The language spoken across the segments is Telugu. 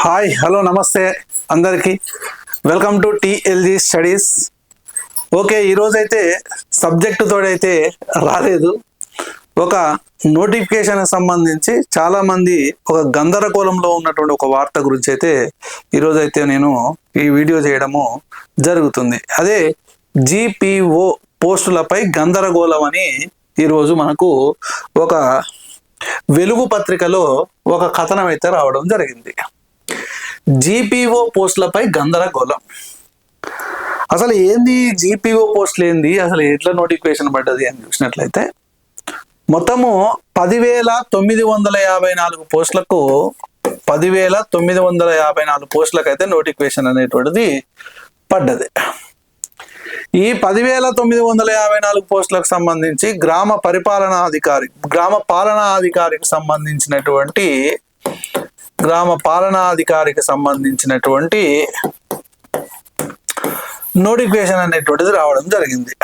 హాయ్ హలో నమస్తే అందరికీ. Welcome to TLG studies. Okay ఈరోజైతే సబ్జెక్టు తోడైతే రాలేదు. ఒక నోటిఫికేషన్ సంబంధించి చాలామంది ఒక గందరగోళంలో ఉన్నటువంటి ఒక వార్త గురించి అయితే ఈరోజైతే నేను ఈ వీడియో చేయడము జరుగుతుంది. అదే జీపీఓ పోస్టులపై గందరగోళం అని ఈరోజు మనకు ఒక వెలుగు పత్రికలో ఒక కథనం అయితే రావడం జరిగింది. జీపీఓ పోస్టులపై గందరగోళం. అసలు ఏంది జీపీఓ పోస్టులు ఏంది? అసలు ఎట్లా నోటిఫికేషన్ పడ్డది అని చూసినట్లయితే మొత్తము పదివేల తొమ్మిది వందల యాభై నాలుగు పోస్టులకు పదివేల తొమ్మిది వందల యాభై నాలుగు పోస్టులకు అయితే నోటిఫికేషన్ అనేటువంటిది పడ్డది. ఈ పదివేల తొమ్మిది వందల యాభై నాలుగు పోస్టులకు సంబంధించి గ్రామ పరిపాలనాధికారి గ్రామ పాలనాధికారికి సంబంధించినటువంటి గ్రామ పాలనాధికారికి సంబంధించినటువంటి నోటిఫికేషన్ అనేటువంటిది రావడం జరిగింది.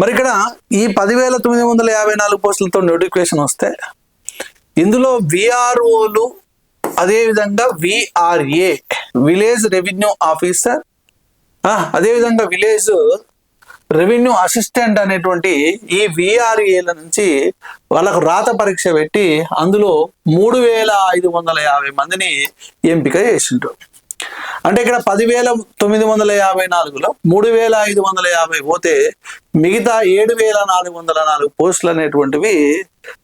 మరి ఇక్కడ ఈ పదివేల తొమ్మిది వందల యాభై నాలుగు పోస్టులతో నోటిఫికేషన్ వస్తే ఇందులో విఆర్ఓలు అదేవిధంగా విఆర్ఏ విలేజ్ రెవెన్యూ ఆఫీసర్ అదేవిధంగా విలేజ్ రెవెన్యూ అసిస్టెంట్ అనేటువంటి ఈ విఆర్ఏల నుంచి వాళ్ళకు రాత పరీక్ష పెట్టి అందులో మూడు వేల ఐదు వందల యాభై మందిని ఎంపిక చేసిండ్రు. అంటే ఇక్కడ పదివేల తొమ్మిది వందల యాభై నాలుగులో మూడు వేల ఐదు వందల యాభై పోతే మిగతా ఏడు వేల నాలుగు వందల నాలుగు పోస్టులు అనేటువంటివి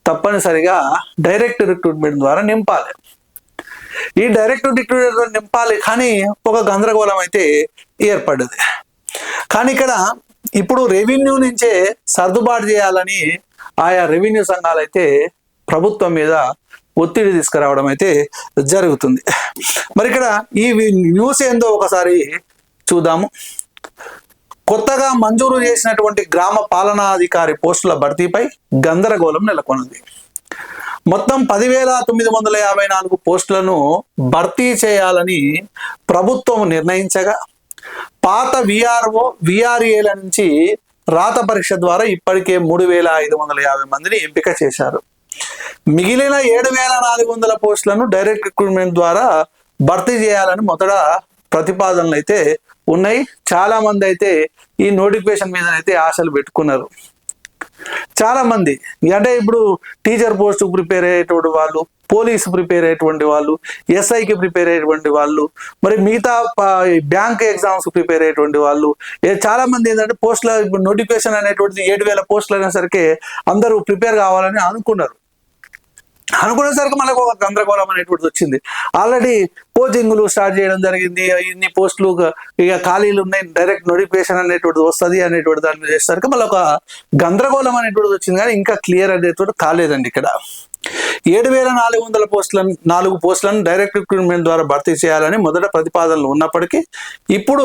తప్పనిసరిగా డైరెక్ట్ రిక్రూట్మెంట్ ద్వారా నింపాలి. ఈ డైరెక్ట్ రిక్రూట్మెంట్ నింపాలి కానీ ఒక గందరగోళం అయితే ఏర్పడ్డది. కానీ ఇక్కడ ఇప్పుడు రెవెన్యూ నుంచే సర్దుబాటు చేయాలని ఆయా రెవెన్యూ సంఘాలు అయితే ప్రభుత్వం మీద ఒత్తిడి తీసుకురావడం అయితే జరుగుతుంది. మరి ఇక్కడ ఈ న్యూస్ ఏందో ఒకసారి చూద్దాము. కొత్తగా మంజూరు చేసినటువంటి గ్రామ పాలనాధికారి పోస్టుల భర్తీపై గందరగోళం నెలకొన్నది మొత్తం పదివేల తొమ్మిది వందల యాభై నాలుగు పోస్టులను భర్తీ చేయాలని ప్రభుత్వం నిర్ణయించగా పాత విఆర్ఓ విఆర్ఏల నుంచి రాత పరీక్ష ద్వారా ఇప్పటికే మూడు వేల ఐదు వందల యాభై మందిని ఎంపిక చేశారు. మిగిలిన ఏడు వేల నాలుగు వందల పోస్టులను డైరెక్ట్ రిక్రూట్మెంట్ ద్వారా భర్తీ చేయాలని మొదట ప్రతిపాదనలు అయితే ఉన్నాయి. చాలా మంది అయితే ఈ నోటిఫికేషన్ మీద అయితే ఆశలు పెట్టుకున్నారు. చాలా మంది. అంటే ఇప్పుడు టీచర్ పోస్ట్ ప్రిపేర్ అయ్యేటువంటి వాళ్ళు పోలీసు ప్రిపేర్ అయ్యేటువంటి వాళ్ళు ఎస్ఐకి ప్రిపేర్ అయ్యేటువంటి వాళ్ళు మరి మిగతా బ్యాంక్ ఎగ్జామ్స్ ప్రిపేర్ అయ్యేటువంటి వాళ్ళు చాలా మంది ఏంటంటే పోస్టుల నోటిఫికేషన్ అనేటువంటిది ఏడు వేల పోస్టులు అనేసరికి అందరూ ప్రిపేర్ కావాలని అనుకున్నారు. అనుకునేసరికి మనకు ఒక గందరగోళం అనేటువంటిది వచ్చింది. ఆల్రెడీ కోచింగ్లు స్టార్ట్ చేయడం జరిగింది. ఇన్ని పోస్టులు ఇక ఖాళీలు ఉన్నాయి. డైరెక్ట్ నోటిఫికేషన్ అనేటువంటిది వస్తుంది అనేటువంటి దాని మీద చేసేసరికి మళ్ళీ ఒక గందరగోళం అనేటువంటిది వచ్చింది. కానీ ఇంకా క్లియర్ అనేటువంటి కాలేదండి ఇక్కడ. ఏడు వేల నాలుగు వందల పోస్టులను నాలుగు పోస్టులను డైరెక్ట్ రిక్రూట్మెంట్ ద్వారా భర్తీ చేయాలని మొదట ప్రతిపాదనలు ఉన్నప్పటికీ ఇప్పుడు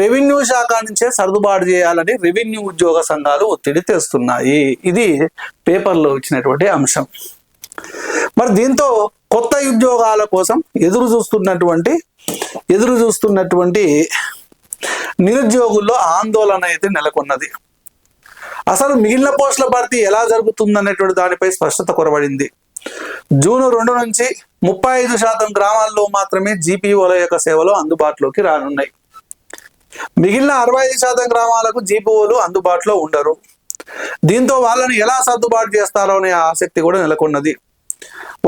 రెవెన్యూ శాఖ నుంచే సర్దుబాటు చేయాలని రెవెన్యూ ఉద్యోగ సంఘాలు ఒత్తిడి తెస్తున్నాయి. ఇది పేపర్లో ఇచ్చినటువంటి అంశం. మరి దీంతో కొత్త ఉద్యోగాల కోసం ఎదురు చూస్తున్నటువంటి ఎదురు చూస్తున్నటువంటి నిరుద్యోగుల్లో ఆందోళన అయితే నెలకొన్నది. అసలు మిగిలిన పోస్టుల భర్తీ ఎలా జరుగుతుంది అనేటువంటి దానిపై స్పష్టత కొరబడింది. జూన్ రెండు నుంచి ముప్పై ఐదు శాతం గ్రామాల్లో మాత్రమే జీపీఓల యొక్క సేవలు అందుబాటులోకి రానున్నాయి. మిగిలిన అరవై ఐదు శాతం గ్రామాలకు జీపీఓలు అందుబాటులో ఉండరు. దీంతో వాళ్ళని ఎలా సర్దుబాటు చేస్తారో అనే ఆసక్తి కూడా నెలకొన్నది.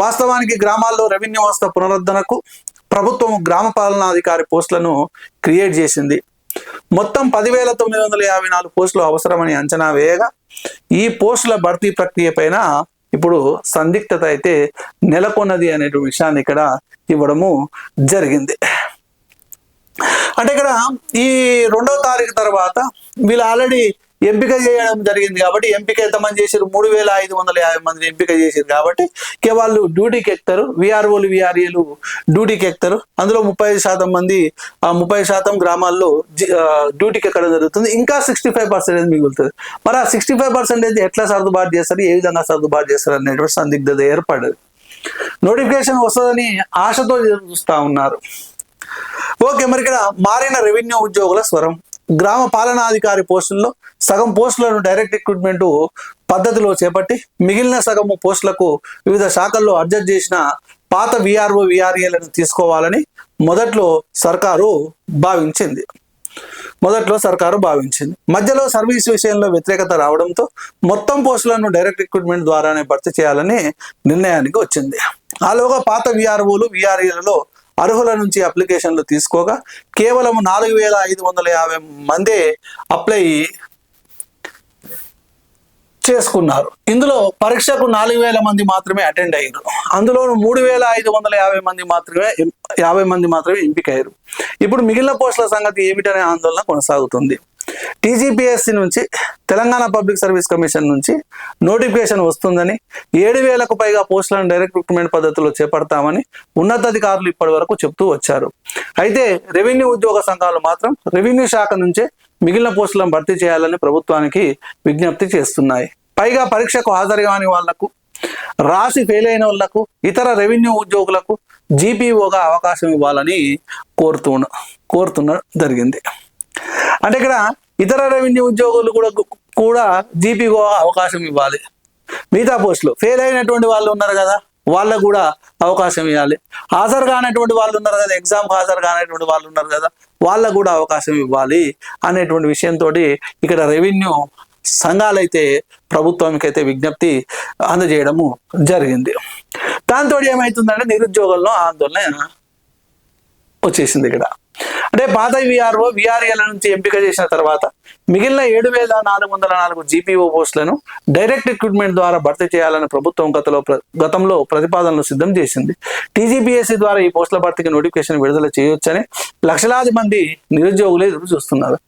వాస్తవానికి గ్రామాల్లో రెవెన్యూ వ్యవస్థ పునరుద్ధరణకు ప్రభుత్వం గ్రామ పాలనాధికారి పోస్టులను క్రియేట్ చేసింది. మొత్తం పదివేల తొమ్మిది వందల యాభై నాలుగు పోస్టులు అవసరమని అంచనా వేయగా ఈ పోస్టుల భర్తీ ప్రక్రియ పైన ఇప్పుడు సందిగ్ధత అయితే నెలకొన్నది అనే విషయాన్ని ఇక్కడ ఇవ్వడము జరిగింది. అంటే ఇక్కడ ఈ రెండవ తారీఖు తర్వాత వీళ్ళు ఆల్రెడీ ఎంపిక చేయడం జరిగింది కాబట్టి ఎంపిక ఎంతమంది చేసారు మూడు వేల ఐదు వందల యాభై మందిని ఎంపిక చేశారు కాబట్టి ఇక వాళ్ళు డ్యూటీకి ఎక్కుతారు. విఆర్ఓలు విఆర్ఏలు డ్యూటీకి ఎక్కుతారు. అందులో ముప్పై ఐదు శాతం మంది ఆ ముప్పై శాతం గ్రామాల్లో డ్యూటీకి ఎక్కడం జరుగుతుంది. ఇంకా సిక్స్టీ ఫైవ్ పర్సెంటేజ్ మిగులుతుంది. మరి ఆ సిక్స్టీ ఫైవ్ పర్సెంటేజ్ ఎట్లా సర్దుబాటు చేస్తారు? ఏ విధంగా సర్దుబాటు చేస్తారు అనేటువంటి సందిగ్ధత ఏర్పడదు. నోటిఫికేషన్ వస్తుందని ఆశతో చూస్తూ ఉన్నారు. ఓకే మరి ఇక్కడ మారిన రెవెన్యూ ఉద్యోగుల స్వరం. గ్రామ పాలనాధికారి పోస్టుల్లో సగం పోస్టులను డైరెక్ట్ రిక్రూట్మెంట్ పద్ధతిలో చేపట్టి మిగిలిన సగం పోస్టులకు వివిధ శాఖల్లో అడ్జస్ట్ చేసిన పాత విఆర్ఓ విఆర్ఏలను తీసుకోవాలని మొదట్లో సర్కారు భావించింది. మొదట్లో సర్కారు భావించింది. మధ్యలో సర్వీస్ విషయంలో వ్యతిరేకత రావడంతో మొత్తం పోస్టులను డైరెక్ట్ రిక్రూట్మెంట్ ద్వారానే భర్తీ చేయాలని నిర్ణయానికి వచ్చింది. ఆలోగా పాత విఆర్ఓలు విఆర్ఏలలో అర్హుల నుంచి అప్లికేషన్లు తీసుకోగా కేవలం నాలుగు వేల ఐదు వందల యాభై మందే అప్లై చేసుకున్నారు. ఇందులో పరీక్షకు నాలుగు వేల మంది మాత్రమే అటెండ్ అయ్యారు. అందులో మూడు వేల ఐదు వందల యాభై మంది మాత్రమే యాభై మంది మాత్రమే ఎంపికయ్యారు. ఇప్పుడు మిగిలిన పోస్టుల సంగతి ఏమిటనే ఆందోళన కొనసాగుతుంది. టీజీపీఎస్సీ నుంచి తెలంగాణ పబ్లిక్ సర్వీస్ కమిషన్ నుంచి నోటిఫికేషన్ వస్తుందని ఏడు వేలకు పైగా పోస్టులను డైరెక్ట్ రిక్రూట్మెంట్ పద్ధతిలో చేపడతామని ఉన్నతాధికారులు ఇప్పటి వరకు చెప్తూ వచ్చారు. అయితే రెవెన్యూ ఉద్యోగ సంఘాలు మాత్రం రెవెన్యూ శాఖ నుంచే మిగిలిన పోస్టులను భర్తీ చేయాలని ప్రభుత్వానికి విజ్ఞప్తి చేస్తున్నాయి. పైగా పరీక్షకు హాజరు కాని వాళ్ళకు రాసి ఫెయిల్ అయిన వాళ్ళకు ఇతర రెవెన్యూ ఉద్యోగులకు జీపీఓగా అవకాశం ఇవ్వాలని కోరుతున్న కోరుతున్న జరిగింది. అంటే ఇక్కడ ఇతర రెవెన్యూ ఉద్యోగులు కూడా కూడా జీపీకో అవకాశం ఇవ్వాలి. మిగతా పోస్టులు. ఫెయిల్ అయినటువంటి వాళ్ళు ఉన్నారు కదా వాళ్ళకు కూడా అవకాశం ఇవ్వాలి. హాజరు కానటువంటి వాళ్ళు ఉన్నారు కదా ఎగ్జామ్ హాజరు కానటువంటి వాళ్ళు ఉన్నారు కదా వాళ్ళకు కూడా అవకాశం ఇవ్వాలి అనేటువంటి విషయంతో ఇక్కడ రెవెన్యూ సంఘాలైతే ప్రభుత్వానికి అయితే విజ్ఞప్తి అందజేయడము జరిగింది. దాంతో ఏమవుతుందంటే నిరుద్యోగుల్లో ఆందోళన వచ్చేసింది ఇక్కడ. అంటే పాత విఆర్ఓ విఆర్ఏల నుంచి ఎంపిక చేసిన తర్వాత మిగిలిన ఏడు వేల నాలుగు వందల నాలుగు జీపీఓ పోస్టులను డైరెక్ట్ రిక్రూట్మెంట్ ద్వారా భర్తీ చేయాలని ప్రభుత్వం గతలో ప్ర- గతంలో ప్రతిపాదనలు సిద్ధం చేసింది. టీజీపీఎస్సీ ద్వారా ఈ పోస్టుల భర్తీకి నోటిఫికేషన్ విడుదల చేయొచ్చని లక్షలాది మంది నిరుద్యోగులు ఎదురు చూస్తున్నారు.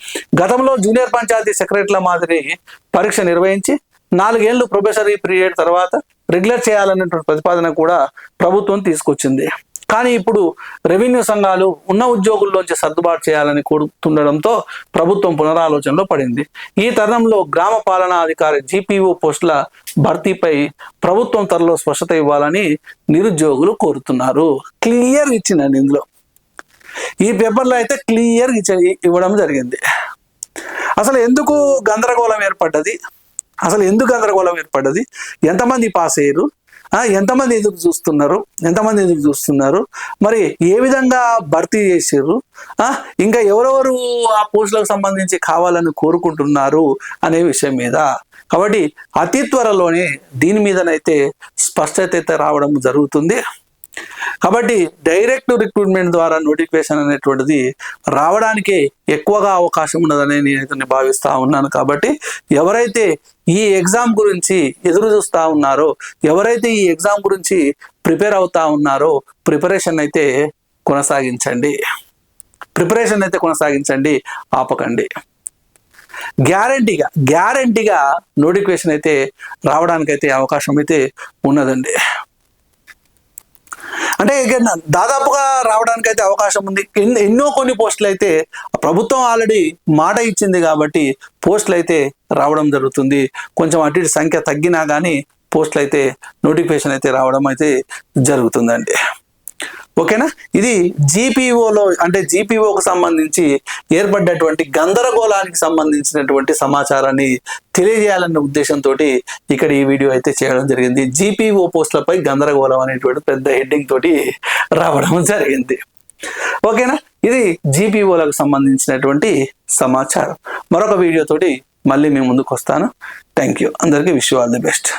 గతంలో జూనియర్ పంచాయతీ సెక్రటరీల మాదిరి పరీక్ష నిర్వహించి నాలుగేళ్ళు ప్రొఫెసరీ పీరియడ్ తర్వాత రెగ్యులర్ చేయాలనేటువంటి ప్రతిపాదన కూడా ప్రభుత్వం తీసుకొచ్చింది. కానీ ఇప్పుడు రెవెన్యూ సంఘాలు ఉన్న ఉద్యోగుల్లోంచి సర్దుబాటు చేయాలని కోరుతుండడంతో ప్రభుత్వం పునరాలోచనలో పడింది. ఈ తరుణంలో గ్రామ పాలనా అధికారి జీపీఓ పోస్టుల భర్తీపై ప్రభుత్వం త్వరలో స్పష్టత ఇవ్వాలని నిరుద్యోగులు కోరుతున్నారు. క్లియర్ ఇచ్చిందండి ఇందులో. ఈ పేపర్లో అయితే క్లియర్ ఇవ్వడం జరిగింది. అసలు ఎందుకు గందరగోళం ఏర్పడ్డది? అసలు ఎందుకు గందరగోళం ఏర్పడ్డది? ఎంతమంది పాస్ అయ్యారు? ఎంతమంది ఎదురు చూస్తున్నారు? ఎంతమంది ఎదురు చూస్తున్నారు? మరి ఏ విధంగా భర్తీ చేసారు ఇంకా ఎవరెవరు ఆ పోస్టులకు సంబంధించి కావాలని కోరుకుంటున్నారు అనే విషయం మీద. కాబట్టి అతి త్వరలోనే దీని మీదనైతే స్పష్టత అయితే రావడం జరుగుతుంది. కాబట్టి డైరెక్ట్ రిక్రూట్మెంట్ ద్వారా నోటిఫికేషన్ అనేటువంటిది రావడానికే ఎక్కువగా అవకాశం ఉన్నదని నేనైతే భావిస్తూ ఉన్నాను. కాబట్టి ఎవరైతే ఈ ఎగ్జామ్ గురించి ఎదురు చూస్తూ ఉన్నారో ఎవరైతే ఈ ఎగ్జామ్ గురించి ప్రిపేర్ అవుతా ఉన్నారో ప్రిపరేషన్ అయితే కొనసాగించండి. ప్రిపరేషన్ అయితే కొనసాగించండి ఆపకండి. గ్యారంటీగా గ్యారంటీగా నోటిఫికేషన్ అయితే రావడానికైతే అవకాశం అయితే ఉన్నదండి. అంటే ఇక దాదాపుగా రావడానికి అయితే అవకాశం ఉంది. ఎన్నో కొన్ని పోస్టులు అయితే ప్రభుత్వం ఆల్రెడీ మాట ఇచ్చింది కాబట్టి పోస్టులు అయితే రావడం జరుగుతుంది. కొంచెం అటు సంఖ్య తగ్గినా కానీ పోస్టులు అయితే నోటిఫికేషన్ అయితే రావడం అయితే జరుగుతుందండి. ఓకేనా? ఇది జీపీఓలో అంటే జీపీఓకు సంబంధించి ఏర్పడ్డటువంటి గందరగోళానికి సంబంధించినటువంటి సమాచారాన్ని తెలియజేయాలన్న ఉద్దేశంతో ఇక్కడ ఈ వీడియో అయితే చేయడం జరిగింది. జీపీఓ పోస్టులపై గందరగోళం అనేటువంటి పెద్ద హెడ్డింగ్ తోటి రావడం జరిగింది. ఓకేనా? ఇది జీపీఓలకు సంబంధించినటువంటి సమాచారం. మరొక వీడియో తోటి మళ్ళీ మేము ముందుకు వస్తాను. థ్యాంక్ యూ అందరికీ విష్ ఆల్ ది బెస్ట్.